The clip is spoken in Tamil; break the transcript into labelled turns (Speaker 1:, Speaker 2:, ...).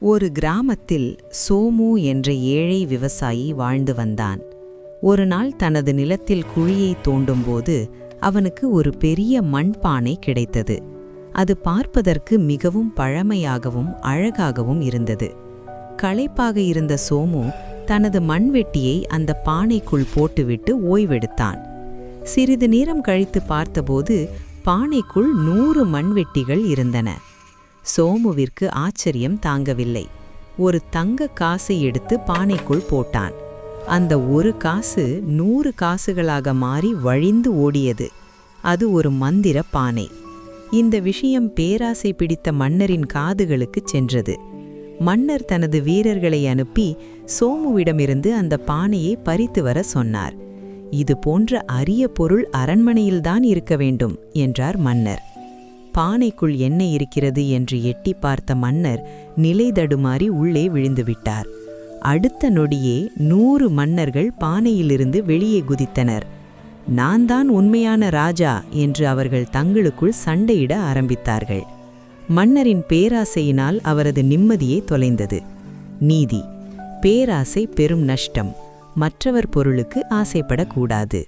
Speaker 1: ஒரு கிராமத்தில் சோமு என்ற ஏழை விவசாயி வாழ்ந்து வந்தான். ஒரு நாள் தனது நிலத்தில் குழியை தோண்டும்போது அவனுக்கு ஒரு பெரிய மண்பானை கிடைத்தது. அது பார்ப்பதற்கு மிகவும் பழமையாகவும் அழகாகவும் இருந்தது. களைப்பாக இருந்த சோமு தனது மண்வெட்டியை அந்த பானைக்குள் போட்டுவிட்டு ஓய்வெடுத்தான். சிறிது நேரம் கழித்து பார்த்தபோது பானைக்குள் நூறு மண்வெட்டிகள் இருந்தன. சோமுவிற்கு ஆச்சரியம் தாங்கவில்லை. ஒரு தங்க காசை எடுத்து பானைக்குள் போட்டான். அந்த ஒரு காசு நூறு காசுகளாக மாறி வழிந்து ஓடியது. அது ஒரு மந்திர பானை. இந்த விஷயம் பேராசை பிடித்த மன்னரின் காதுகளுக்குச் சென்றது. மன்னர் தனது வீரர்களை அனுப்பி சோமுவிடமிருந்து அந்த பானையை பறித்து வர சொன்னார். இது போன்ற அரிய பொருள் அரண்மனையில்தான் இருக்க வேண்டும் என்றார் மன்னர். பானைக்குள் என்ன இருக்கிறது என்று எட்டி பார்த்த மன்னர் நிலை தடுமாறி உள்ளே விழுந்துவிட்டார். அடுத்த நொடியே நூறு மன்னர்கள் பானையிலிருந்து வெளியே குதித்தனர். நான் தான் உண்மையான ராஜா என்று அவர்கள் தங்களுக்குள் சண்டையிட ஆரம்பித்தார்கள். மன்னரின் பேராசையினால் அவரது நிம்மதியே தொலைந்தது. நீதி பேராசை பெரும் நஷ்டம். மற்றவர் பொருளுக்கு ஆசைப்படக்கூடாது.